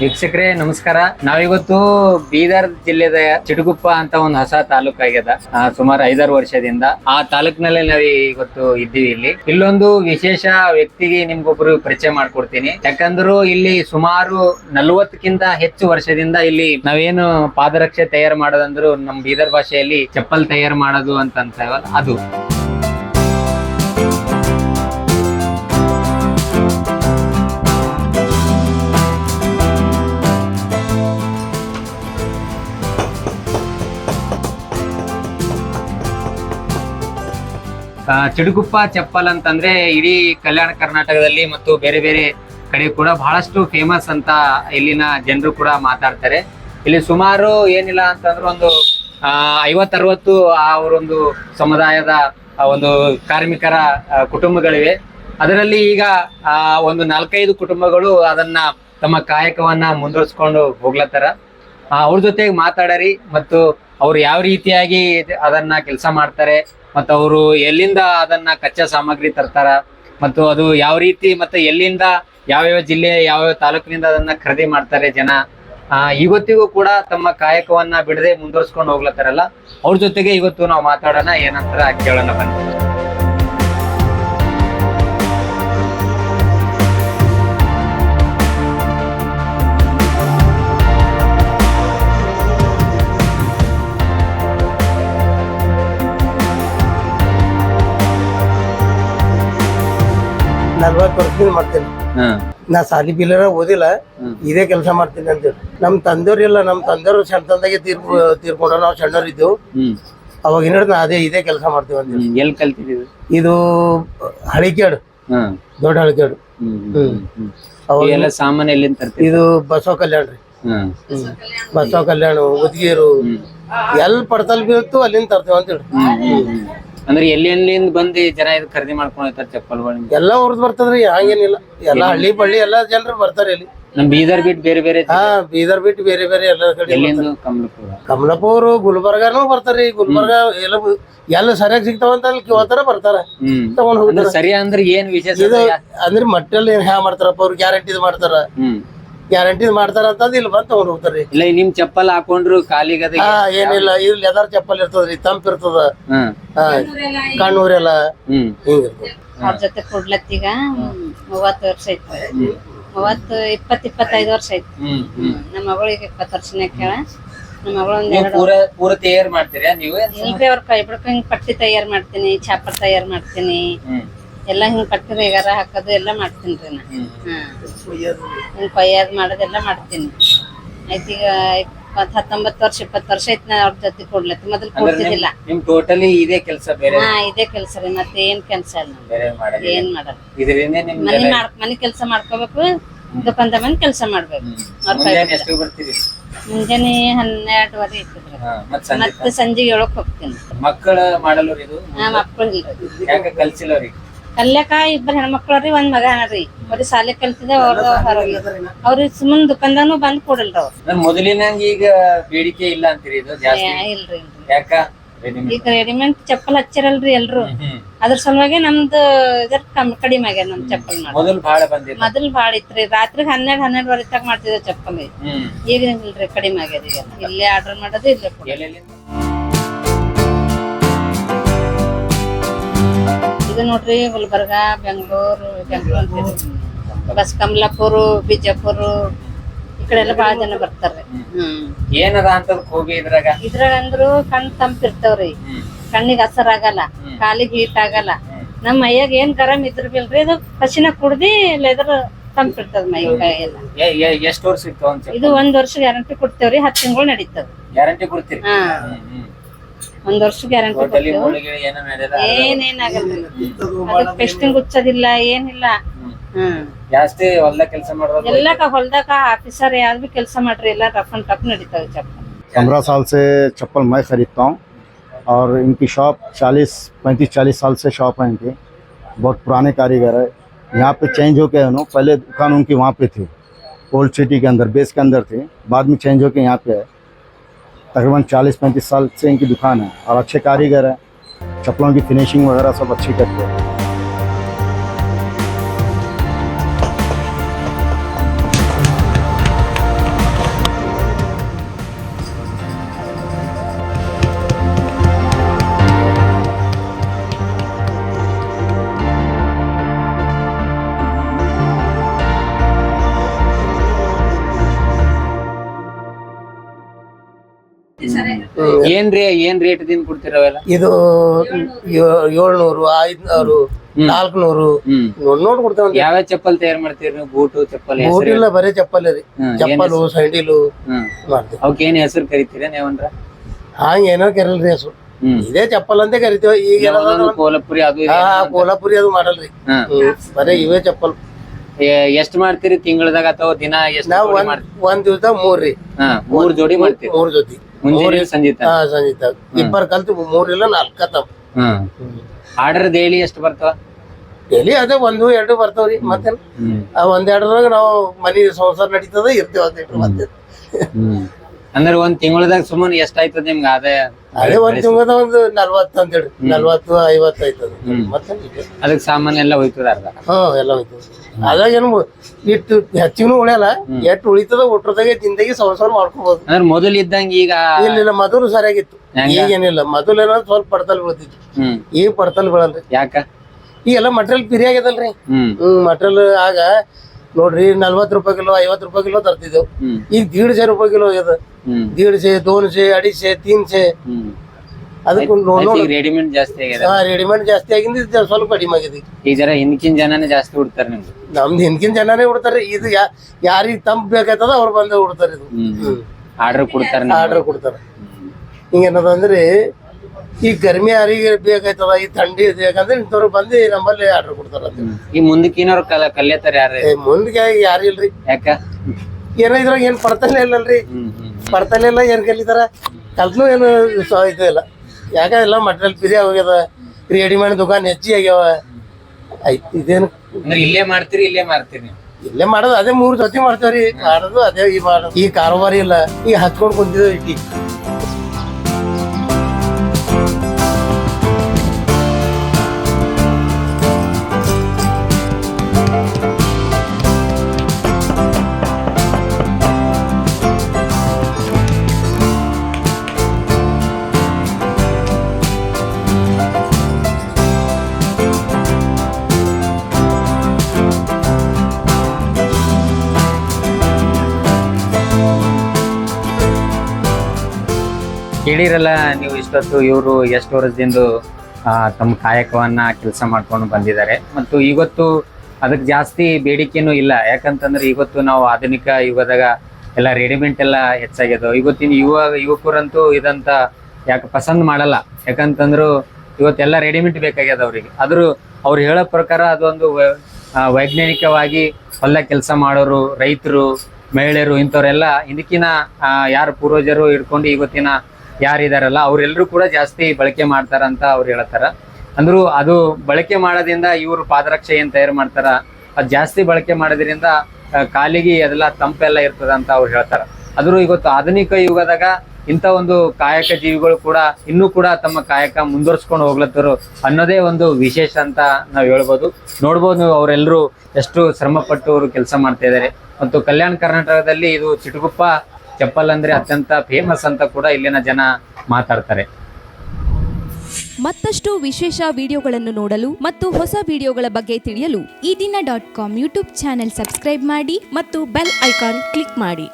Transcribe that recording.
ವೀಕ್ಷಕರೇ, ನಮಸ್ಕಾರ. ನಾವಿವತ್ತು ಬೀದರ್ ಜಿಲ್ಲೆದ ಚಿಟಗುಪ್ಪ ಅಂತ ಒಂದು ಹೊಸ ತಾಲೂಕ್ ಆಗ್ಯದ ಸುಮಾರು ಐದಾರು ವರ್ಷದಿಂದ ಆ ತಾಲೂಕಿನಲ್ಲಿ ನಾವ್ ಇವತ್ತು ಇದ್ದೀವಿ ಇಲ್ಲಿ. ಇಲ್ಲೊಂದು ವಿಶೇಷ ವ್ಯಕ್ತಿಗೆ ನಿಮ್ಗೊಬ್ರು ಪರಿಚಯ ಮಾಡ್ಕೊಡ್ತೀನಿ. ಯಾಕಂದ್ರು ಇಲ್ಲಿ ಸುಮಾರು ನಲವತ್ತಕ್ಕಿಂತ ಹೆಚ್ಚು ವರ್ಷದಿಂದ ಇಲ್ಲಿ ನಾವೇನು ಪಾದರಕ್ಷೆ ತಯಾರು ಮಾಡೋದಂದ್ರು ನಮ್ ಬೀದರ್ ಭಾಷೆಯಲ್ಲಿ ಚಪ್ಪಲ್ ತಯಾರು ಮಾಡೋದು ಅಂತ ಅಂತೇವಲ್ಲ ಅದು. ಚಿಡುಗುಪ್ಪ ಚಪ್ಪಲ್ ಅಂತಂದ್ರೆ ಇಡೀ ಕಲ್ಯಾಣ ಕರ್ನಾಟಕದಲ್ಲಿ ಮತ್ತು ಬೇರೆ ಬೇರೆ ಕಡೆ ಕೂಡ ಬಹಳಷ್ಟು ಫೇಮಸ್ ಅಂತ ಇಲ್ಲಿನ ಜನರು ಕೂಡ ಮಾತಾಡ್ತಾರೆ. ಇಲ್ಲಿ ಸುಮಾರು ಏನಿಲ್ಲ ಅಂತಂದ್ರೆ ಒಂದು ಆ, ಐವತ್ತರವತ್ತು ಅವರೊಂದು ಸಮುದಾಯದ ಆ, ಒಂದು ಕಾರ್ಮಿಕರ ಕುಟುಂಬಗಳಿವೆ. ಅದರಲ್ಲಿ ಈಗ ಆ, ಒಂದು ನಾಲ್ಕೈದು ಕುಟುಂಬಗಳು ಅದನ್ನ ತಮ್ಮ ಕಾಯಕವನ್ನ ಮುಂದುವರಿಸ್ಕೊಂಡು ಹೋಗ್ಲತ್ತಾರ. ಆ, ಅವ್ರ ಜೊತೆಗೆ ಮಾತಾಡರಿ ಮತ್ತು ಅವ್ರು ಯಾವ ರೀತಿಯಾಗಿ ಅದನ್ನ ಕೆಲಸ ಮಾಡ್ತಾರೆ ಮತ್ತು ಅವರು ಎಲ್ಲಿಂದ ಅದನ್ನ ಕಚ್ಚಾ ಸಾಮಗ್ರಿ ತರ್ತಾರ, ಮತ್ತು ಅದು ಯಾವ ರೀತಿ ಮತ್ತೆ ಎಲ್ಲಿಂದ ಯಾವ್ಯಾವ ಜಿಲ್ಲೆ ಯಾವ್ಯಾವ ತಾಲೂಕಿನಿಂದ ಅದನ್ನ ಖರೀದಿ ಮಾಡ್ತಾರೆ ಜನ ಇವತ್ತಿಗೂ ಕೂಡ ತಮ್ಮ ಕಾಯಕವನ್ನ ಬಿಡದೆ ಮುಂದುವರ್ಸ್ಕೊಂಡು ಹೋಗ್ಲತ್ತಾರಲ್ಲ, ಅವ್ರ ಜೊತೆಗೆ ಇವತ್ತು ನಾವು ಮಾತಾಡೋಣ ಏನಂತ ಕೇಳೋಣ ಬನ್ನಿ. ನಲ್ವತ್ತು ವರ್ಷದಿಂದ ಮಾಡ್ತೀನಿ. ನಾ ಸಾಲಿ ಬಿಲ್ಲರ ಓದಿಲ್ಲ. ಇದೇ ಕೆಲಸ ಮಾಡ್ತೀನಿ ಅಂತೇಳಿ ನಮ್ಮ ತಂದೆಯವ್ರು ಇಲ್ಲ ನಮ್ಮ ಸಣ್ಣ ತಂದಾಗೆ ತೀರ್ ತೀರ್ಕೊಂಡ್ರ ನಾವು ಸಣ್ಣವ್ರು ಇದ್ದೆವು. ಅವಾಗ ಹಿಡಿದು ನಾ ಅದೇ ಇದೇ ಕೆಲಸ ಮಾಡ್ತೀವಿ ಹ್ಮ್ ಎಲ್ಲಿ ಕಲ್ತಿದ್ದೀವಿ ಇದು ಹಳಿಕೇಡು ಹ್ಮ್ ದೊಡ್ಡ ಹಳಿಕೇಡು. ಅವಾಗೆಲ್ಲ ಹ್ಮ್. ಹ್ಮ್. ಅವಾಗ ಎಲ್ಲ ಸಾಮಾನು ಎಲ್ಲಿಂದ ತರ್ತೀವಿ ಇದು ಬಸವ ಕಲ್ಯಾಣ ರೀ. ಬಸವ ಕಲ್ಯಾಣ ಉದ್ಗೀರು ಎಲ್ಲಿ ಪಡ್ತಲ್ ಬೀಳ್ತು ಅಲ್ಲಿಂದ ತರ್ತೇವೆ ಅಂತೇಳಿ. ಅಂದ್ರೆ ಎಲ್ಲಿ ಎಲ್ಲಿಂದ ಬಂದು ಜನ ಇದು ಖರೀದಿ ಮಾಡ್ಕೊಂಡು ಚಪ್ಪಲ್ ಚಪ್ಪಲ್ಗಳು ಎಲ್ಲ ಊರ್ದು ಬರ್ತದ್ರಿ ಹಂಗೇನಿಲ್ಲ. ಎಲ್ಲ ಹಳ್ಳಿ ಬಳ್ಳಿ ಎಲ್ಲ ಜನರು ಬರ್ತಾರೆ ಇಲ್ಲಿ. ನಮ್ ಬೀದರ್ ಬಿಟ್ಟು ಬೇರೆ ಬೇರೆ ಹಾ ಬೀದರ್ ಬಿಟ್ಟು ಬೇರೆ ಬೇರೆ ಎಲ್ಲ ಕಡೆ ಕಮಲಪುರ ಕಮಲಪುರ. ಕಮಲಾಪುರ ಗುಲ್ಬರ್ಗಾನು ಬರ್ತಾರ್ರಿ ಗುಲ್ಬರ್ಗ ಎಲ್ಲ ಎಲ್ಲ ಸರಿಯಾಗಿ ಸಿಗ್ತಾವಂತ ಅಲ್ಲಿ ಕೇಳ್ತಾರ ಬರ್ತಾರ. ತಗೊಂಡ್ ಅಂದ್ರೆ ಹೋಗ್ತಾರ ಸರಿ ಅಂದ್ರೆ ಏನ್ ವಿಶೇಷ ಇದು ಅಂದ್ರೆ ಮಟ್ಟಲ್ಲಿ ಏನ್ ಹ್ಯಾ ಮಾಡ್ತಾರಪ್ಪ ಅವ್ರು ಗ್ಯಾರಂಟಿ ಮಾಡ್ತಾರ. ಹ್ಮ್ ಗ್ಯಾರಂಟಿದ್ ಮಾಡ್ತಾರ ಅಂತಂದ್ ಇಲ್ಲಿ ಬಂದ್ ತಗೊಂಡ್ ಹೋಗ್ತಾರ್ರಿ. ಇಲ್ಲ ನಿಮ್ ಚಪ್ಪಲ್ ಹಾಕೊಂಡ್ರು ಕಾಲಿಗದ ಹಾ ಏನಿಲ್ಲ ಇದು ಲೆದರ್ ಚಪ್ಪಲ್ ಇರ್ತದ್ರಿ ತಂಪ್ ಇರ್ತದ. ಹ್ಮ್ ಕಣ್ಣೂರೆಲ್ಲ ಹ್ಮ್. ಹಿಂಗ್ ಇರ್ತದ ಅವ್ರ ಜೊತೆ ಕೂಡ್ಲತ್ತೀಗ ಮೂವತ್ತು ವರ್ಷ ಆಯ್ತು. ಮೂವತ್ತು ಇಪ್ಪತ್ ಇಪ್ಪತ್ತೈದು ವರ್ಷ ಆಯ್ತು. ಹ್ಮ್ ಹ್ಮ್. ನಮ್ಮ ಮಗಳಿಗೆ ಇಪ್ಪತ್ತು ವರ್ಷನೇ ಕೇಳ. ನಮ್ಮ ಮಗಳು ಒಂದ್ ನೀವು ಎರಡು ಪೂರ ಪೂರ ತಯಾರು ಮಾಡ್ತೀರಾ ನೀವೇ? ಇಲ್ರಿ ಅವ್ರ ಕೈ ಬಿಡ್ಕ ಹಿಂಗ್ ಪಟ್ಟಿ ತಯಾರು ಮಾಡ್ತೀನಿ ಚಾಪರ್ ತಯಾರು ಮಾಡ್ತೀನಿ. ಹ್ಮ್. ಎಲ್ಲಾ ಹಿಂಗ್ ಪಟ್ಟಿ ಬೇಗಾರ ಹಾಕೋದು ಎಲ್ಲ ಮಾಡ್ತೀನಿ ರೀ ನಾ ಹಿಂಗ್ ಕೊಯ್ಯದ್ ಮಾಡೋದೆಲ್ಲ ಮಾಡ್ತೀನಿ. ಆಯ್ತು ಈಗ ಇಪ್ಪತ್ ಹತ್ತೊಂಬತ್ತು ವರ್ಷ ಇಪ್ಪತ್ತು ವರ್ಷ ಐತಿ ನಾ ಅವ್ರ ಜೊತೆ ಕೊಡ್ಲತ್ತಿ. ಮೊದಲು ಕೊಡ್ತಿದ್ದಿಲ್ಲ. ನಿಮ್- ಟೋಟಲಿ ಇದೇ ಕೆಲಸ ಬೇರೆ ಹಾ ಇದೇ ಕೆಲ್ಸ ರೀ ಮತ್ತೆ ಏನ್ ಕೆಲ್ಸ ಇಲ್ಲ ಏನ್ ಮಾಡಲ್ಲ. ಮನೆ ಮಾಡ್ ಮನಿ ಕೆಲಸ ಮಾಡ್ಕೋಬೇಕು ದುಕಾನ್ದ ಮನೆ ಕೆಲಸ ಮಾಡ್ಬೇಕು. ಮುಂಜಾನೆ ಹನ್ನೆರಡುವರೆ ಇರ್ತದ್ರಿ ಮತ್ತ್ ಸಂಜೆ ಮತ್ತೆ ಸಂಜೆಗೆ ಏಳಕ್ ಹೋಗ್ತೀನಿ. ಮಕ್ಕಳ ಮಾಡಲ್ಲ ಮಕ್ಕಳಿಗೆ ಮಕ್ಕಳು ಕಲ್ಸಿಲ್ಲ ಅವ್ರಿಗೆ? ಕಲ್ಯಾಕ ಇಬ್ಬರು ಹೆಣ್ಮಕ್ಳ್ರಿ ಒಂದ್ ಮಗ ರೀ. ಬರೀ ಶಾಲೆ ಕಲ್ತಿದೆ ಅವ್ರ ಹೊರಗೆ. ಅವ್ರಿಗೆ ಸುಮ್ಮನ್ ದುಕಾನ್ದಾನು ಬಂದ್ ಕೊಡಲ್ರಿ ಅವ್ರು. ಅಂದ್ರೆ ಮೊದಲಿನಂಗ ಈಗ ಬೇಡಿಕೆ ಇಲ್ಲ ಅಂತೀರಿ ಇದು ಜಾಸ್ತಿ? ಏ, ಇಲ್ರಿ ಇಲ್ರಿ. ಯಾಕ? ಈಗ ರೆಡಿಮೇಡ್ ಚಪ್ಪಲ್ ಹಚ್ಚಿರಲ್ರಿ ಎಲ್ರು. ಅದ್ರ ಸಲುವಾಗಿ ನಮ್ದು ಇದರ್ ಕಮ್ ಕಡಿಮೆ ಆಗ್ಯದ ನಮ್ ಚಪ್ಪಲ್ ಮಾಡಿ ಮೊದಲು ಬಹಳ ಬಂದಿಲ್ಲ ಮೊದಲ್ ಬಾಳ ಇತ್ರಿ ರಾತ್ರಿ ಹನ್ನೆರಡ್ ಹನ್ನೆರಡುವರೆ ತಗ ಮಾಡ್ತಿದ್ದೆ ಚಪ್ಪಲಿ. ಹ್ಮ್. ಈಗ ಇಲ್ರಿ ಕಡಿಮೆ ಆಗ್ಯದ ಈಗ. ಇಲ್ಲೇ ಆರ್ಡರ್ ಮಾಡೋದು ಇಲ್ಲೇ ಕೊಡೋದು. ಇದು ನೋಡ್ರಿ ಗುಲ್ಬರ್ಗ ಬೆಂಗಳೂರು ಬೆಂಗಳೂರು ಬಸ್ ಕಮಲಾಪುರ ಬಿಜಾಪುರ ಈ ಕಡೆ ಎಲ್ಲ ಬಹಳ ಜನ ಬರ್ತಾರ್ರಿ ಹ್ಮ್ ಏನದ ಅಂತ ಹೋಗಿ ಇದ್ರಾಗ? ಇದ್ರಾಗ ಅಂದ್ರು ಕಣ್ ತಂಪಿರ್ತಾವ್ರಿ ಕಣ್ಣಿಗೆ ಹಸರ್ ಆಗಲ್ಲ ಕಾಲಿಗೆ ಹೀಟ್ ಆಗಲ್ಲ. ನಮ್ಮ ಮೈಯಾಗ ಏನ್ ಗರಂ ಇದ್ರ ಬಿಲ್ರಿ ಇದು ಹಸಿನ ಕುಡ್ದಿ ಲೆದರ್ ತಂಪಿರ್ತದ ಮೈ ಕೈ ಎಲ್ಲ ಎಷ್ಟು ವರ್ಷ ಇದು ಒಂದ್ ವರ್ಷ ಗ್ಯಾರಂಟಿ ಕೊಡ್ತೇವ್ರಿ ಹತ್ತು ತಿಂಗಳು ನಡೀತದ. ಗ್ಯಾರಂಟಿ ಕೊಡ್ತೀರಿ? ಹಾ. ಒಂದ್ ವರ್ಷ ಗ್ಯಾರಂಟಿ ಟೋಟಲಿ ಕೊಡ್ತೇವೆ ಮೂಳಿಗೆ ಏನೋ ನಡೆದ ಏನೇನಾಗಲ್ರಿ ಅದಕ್ಕೆ ಪೆಸ್ಟಿಂಗ್ ಹುಚ್ಚದಿಲ್ಲ ಏನಿಲ್ಲ ಹ್ಮ್ ಜಾಸ್ತಿ ಹೊಲ್ದ ಕೆಲಸ ಮಾಡೋದು ಎಲ್ಲ ಹೊಲ್ದಾಗ ಆಫೀಸರ್ ಯಾವ್ದು ಬಿ ಕೆಲಸ ಮಾಡ್ರಿ ಎಲ್ಲ ರಫ್ ಅಂಡ್ ಟಫ್ ನಡೀತಾವೆ ಚಪ್ಪ पंद्रह साल से चप्पल मैं खरीदता हूँ और इनकी शॉप चालीस पैंतीस चालीस साल से शॉप है इनकी बहुत पुराने कारीगर है यहाँ पे चेंज हो के उन्होंने पहले दुकान उनकी वहाँ पे थी ओल्ड सिटी के अंदर बेस के अंदर थी बाद में चेंज होके यहाँ पे है तकरीबन चालीस पैंतीस साल से इनकी दुकान है और अच्छे कारीगर हैं। चप्पलों की फिनिशिंग वगैरह सब अच्छी करते हैं। ಏನ್ರಿ ಏನ್ ರೇಟ್ ದಿಂದ ಕೊಡ್ತಿರವೆಲ್ಲ? ಇದು ಏಳ್ನೂರು ಐದ್ನೂರು ನಾಲ್ಕನೂರು ನೋಡ್ ಕೊಡ್ತೇವೆ ಯಾವ್ಯಾವ ಚಪ್ಪಲ್ ತಯಾರು ಮಾಡ್ತೀರಿ ನೀವು? ಬೂಟು ಚಪ್ಪಲ್ ಬೂಟ್ ಇಲ್ಲ ಬರೀ ಚಪ್ಪಲ್ ರೀ ಚಪ್ಪಲು ಸೈಡಿಲು ಅವಕ್ಕೆ ಏನ್ ಹೆಸರು ಕರಿತೀರ ನೀವಂದ್ರ ಹಂಗ ಏನೋ ಕರಲ್ರಿ ಹೆಸರು. ಇದೇ ಚಪ್ಪಲ್ ಅಂತ ಕರಿತೇವೆ. ಈಗ ಕೋಲಪುರಿ ಅದು ಕೋಲಪುರಿ ಅದು ಮಾಡಲ್ರಿ. ಬರೀ ಇವೇ ಚಪ್ಪಲ್. ಎಷ್ಟ್ ಮಾಡ್ತೀರಿ ತಿಂಗಳದಾಗ ಅಥವಾ ದಿನ ಎಷ್ಟು ಒಂದ್ ಒಂದ್ ದಿವಸ ಮೂರ್ರಿ. ಹಾ ಮೂರ್ ಜೋಡಿ ಮಾಡ್ತೀವಿ ಮೂರ್ ಜೊತೆ ಮುಂಜಾನೆ ಸಂಜೀತ. ಹಾ ಸಂಜೀತ ಇಬ್ಬರ್ ಕಲ್ತು ಮೂರಿಲ್ಲ ನಾಲ್ಕ ಕತ್ತವ್ ಹ್ಮ್. ಆರ್ಡರ್ ಡೈಲಿ ಎಷ್ಟು ಬರ್ತವ? ಡೈಲಿ ಅದೇ ಒಂದು ಎರಡು ಬರ್ತಾವ್ರಿ ಮತ್ತೆ ಆ ಒಂದೆರಡ್ರಾಗ ನಾವು ಮನೆ ಸಂಸಾರ ನಡೀತದ ಇರ್ತೇವ ಅಂತ ಮತ್ತೆ ಅಂದ್ರೆ ಒಂದ್ ತಿಂಗಳದಾಗ ಸುಮ್ಮನೆ ಎಷ್ಟಾಯ್ತದ ನಿಮ್ಗೆ ಆದಾಯ? ಅದೇ ಒಂದ್ ತಿಂಗಳದ ಒಂದು ನಲ್ವತ್ತು ಅಂತ ಹೇಳಿ. ನಲ್ವತ್ತು ಐವತ್ತು ಆಯ್ತದ. ಮತ್ತೆ ಅದಕ್ಕೆ ಸಾಮಾನ್ ಎಲ್ಲ ಹೋಯ್ತದ ಅರ್ಧ. ಹಾ ಎಲ್ಲ ಹೋಯ್ತದ. ಅದಾಗ ಏನು ಇಟ್ಟು ಹೆಚ್ಚಿನ ಉಳಿಯಲ್ಲ ಎಷ್ಟು ಉಳಿತದ ಒಟ್ಟದಾಗೆ ಜಿಂದಗಿ ಸಂಸಾರ ಮಾಡ್ಕೋಬಹುದು ಅಂದ್ರೆ ಮೊದಲು ಇದ್ದಂಗ ಈಗ ಇಲ್ಲ ಮೊದಲು ಸರಿಯಾಗಿತ್ತು? ಈಗೇನಿಲ್ಲ. ಮೊದಲು ಏನೋ ಸ್ವಲ್ಪ ಪಡ್ತಲ್ ಬೀಳ್ತಿತ್ತು. ಈಗ ಪಡ್ತಲ್ ಬೀಳಲ್ರಿ. ಯಾಕ? ಈಗೆಲ್ಲ ಮಟ್ರಿಯಲ್ ಪಿರಿ ಆಗ್ಯದಲ್ರಿ ಹ್ಮ್. ಮಟ್ರಿಯಲ್ ಆಗ ನೋಡ್ರಿ ನಲ್ವತ್ತು ರೂಪಾಯಿ ಕಿಲೋ ಐವತ್ ರೂಪಾಯಿ ಕಿಲೋ ತರ್ತಿದ್ದೆವು. ಈಗ ದೀಡ್ ಸೆ ರೂಪಾಯಿ ಕಿಲೋ ಆಗ್ಯದ. ದೀಡ್ ಸೆ ದೋನ್ಸೆ ಅಡಿಸೆ ತೀನ್ಸೆ ಸೆ ಅದಕ್ಕೆ ಆಯ್ತ್ ಈಗ ರೆಡಿಮೇಡ್ ಜಾಸ್ತಿ ಆಗಿದೆ ರೆಡಿಮೇಡ್ ಜಾಸ್ತಿ ಆಗಿಂದ ಇದು ಸ್ವಲ್ಪ ಕಡಿಮೆ ಆಗಿದೆ. ಈಗ ಜರ ಹಿಂದಿನ ಜನನೇ ಜಾಸ್ತಿ ಉಡ್ತಾರ ನಿಮ್ದು ನಮ್ದು ಹಿಂದ್ಕಿನ ಜನನೇ ಉಡ್ತಾರೆ ಇದು ಯಾರಿಗೆ ತಂಪ್ ಬೇಕಾಯ್ತದ ಅವ್ರು ಬಂದು ಉಡ್ತಾರೆ ಇದು. ಆರ್ಡರ್ ಕೊಡ್ತಾರ ಆರ್ಡರ್ ಕೊಡ್ತಾರೆ. ಹಿಂಗೇನದಂದ್ರೆ ಈ ಗರ್ಮಿ ಯಾರಿಗೆ ಬೇಕಾಯ್ತದ? ಈ ಥಂಡಿ ಬೇಕಂದ್ರೆ ಇಂಥವ್ರು ಬಂದು ನಮ್ಮಲ್ಲಿ ಆರ್ಡರ್ ಕೊಡ್ತಾರ ಈ ಈ ಏನಾರು ಕಲ ಕಲಿಯತ್ತಾರ ಯಾರ ಮುಂದಕ್ಕೆ ಯಾರು ಇಲ್ರಿ? ಯಾಕ? ಏನ ಇದ್ರಾಗ ಏನ್ ಪಡ್ತಾನೆ ಇಲ್ಲಲ್ರಿ? ಪಡ್ತಲೇ ಇಲ್ಲ ಏನ್ ಕಲಿತಾರ? ಕಲ್ತ್ನು ಏನು ಇದು ಇಲ್ಲ. ಯಾಕ ಎಲ್ಲ ಮಟೀರಿಯಲ್ ಪಿರಿ ಹೋಗ್ಯದ ರೆಡಿಮೇಡ್ ದುಕಾನ್ ಹೆಚ್ಚಿ ಆಗ್ಯಾವ. ಆಯ್ತು ಇದೇನು ಇಲ್ಲೇ ಮಾಡ್ತೀರಿ ಇಲ್ಲೇ ಮಾರ್ತೀರಿ? ಇಲ್ಲೇ ಮಾಡೋದು ಅದೇ ಮೂರು ಜೊತೆ ಮಾಡ್ತೇವ್ರಿ. ಮಾಡೋದು ಅದೇ ಈ ಮಾಡೋದು. ಈ ಕಾರೋಬಾರಿ ಇಲ್ಲ. ಈಗ ಹಚ್ಕೊಂಡ್ ಕುಂತಿದ್ದೇವೆ ಕೇಳಿರಲ್ಲ, ನೀವು ಇಷ್ಟೊತ್ತು ಇವರು ಎಷ್ಟು ವರ್ಷದಿಂದ ತಮ್ಮ ಕಾಯಕವನ್ನ ಕೆಲಸ ಮಾಡ್ಕೊಂಡು ಬಂದಿದ್ದಾರೆ. ಮತ್ತು ಇವತ್ತು ಅದಕ್ಕೆ ಜಾಸ್ತಿ ಬೇಡಿಕೆನೂ ಇಲ್ಲ. ಯಾಕಂತಂದ್ರೆ ಇವತ್ತು ನಾವು ಆಧುನಿಕ ಯುಗದಾಗ ಎಲ್ಲ ರೆಡಿಮೇಡ್ ಎಲ್ಲ ಹೆಚ್ಚಾಗ್ಯದ. ಇವತ್ತಿನ ಯುವ, ಯುವಕರಂತೂ ಇದಂತ ಯಾಕೆ ಪಸಂದ್ ಮಾಡಲ್ಲ. ಯಾಕಂತಂದ್ರು ಇವತ್ತೆಲ್ಲ ರೆಡಿಮೇಡ್ ಬೇಕಾಗ್ಯದ ಅವ್ರಿಗೆ. ಆದ್ರೂ ಅವ್ರು ಹೇಳೋ ಪ್ರಕಾರ ಅದೊಂದು ವೈಜ್ಞಾನಿಕವಾಗಿ ಹೊಲ ಕೆಲಸ ಮಾಡೋರು, ರೈತರು, ಮಹಿಳೆಯರು ಇಂಥವ್ರೆಲ್ಲ ಇದಕ್ಕಿನ ಯಾರು ಪೂರ್ವಜರು ಇಟ್ಕೊಂಡು ಇವತ್ತಿನ ಯಾರಿದಾರಲ್ಲ ಅವರೆಲ್ಲರೂ ಕೂಡ ಜಾಸ್ತಿ ಬಳಕೆ ಮಾಡ್ತಾರಂತ ಅವ್ರು ಹೇಳ್ತಾರ. ಅಂದ್ರು ಅದು ಬಳಕೆ ಮಾಡೋದ್ರಿಂದ ಇವರು ಪಾದರಕ್ಷೆ ಏನ್ ತಯಾರು ಮಾಡ್ತಾರ, ಅದು ಜಾಸ್ತಿ ಬಳಕೆ ಮಾಡೋದ್ರಿಂದ ಕಾಲಿಗೆ ಅದೆಲ್ಲ ತಂಪೆಲ್ಲ ಇರ್ತದ ಅಂತ ಅವ್ರು ಹೇಳ್ತಾರ. ಆದ್ರೂ ಇವತ್ತು ಆಧುನಿಕ ಯುಗದಾಗ ಇಂಥ ಒಂದು ಕಾಯಕ ಜೀವಿಗಳು ಕೂಡ ಇನ್ನೂ ಕೂಡ ತಮ್ಮ ಕಾಯಕ ಮುಂದುವರ್ಸ್ಕೊಂಡು ಹೋಗ್ಲತ್ತರು ಅನ್ನೋದೇ ಒಂದು ವಿಶೇಷ ಅಂತ ನಾವು ಹೇಳ್ಬೋದು. ನೋಡ್ಬೋದು ಅವರೆಲ್ಲರೂ ಎಷ್ಟು ಶ್ರಮ ಪಟ್ಟು ಅವರು ಕೆಲಸ ಮಾಡ್ತಾ ಇದ್ದಾರೆ ಮತ್ತು ಕಲ್ಯಾಣ ಕರ್ನಾಟಕದಲ್ಲಿ ಇದು ಚಿಟುಗುಪ್ಪ ಚಪ್ಪಲ್ ಅಂದ್ರೆ ಅತ್ಯಂತ ಫೇಮಸ್ ಅಂತ ಕೂಡ ಇಲ್ಲಿನ ಜನ ಮಾತಾಡ್ತಾರೆ. ಮತ್ತಷ್ಟು ವಿಶೇಷ ವಿಡಿಯೋಗಳನ್ನು ನೋಡಲು ಮತ್ತು ಹೊಸ ವಿಡಿಯೋಗಳ ಬಗ್ಗೆ ತಿಳಿಯಲು ಈ ದಿನ dot com YouTube channel subscribe ಮಾಡಿ ಮತ್ತು ಬೆಲ್ ಐಕಾನ್ ಕ್ಲಿಕ್ ಮಾಡಿ.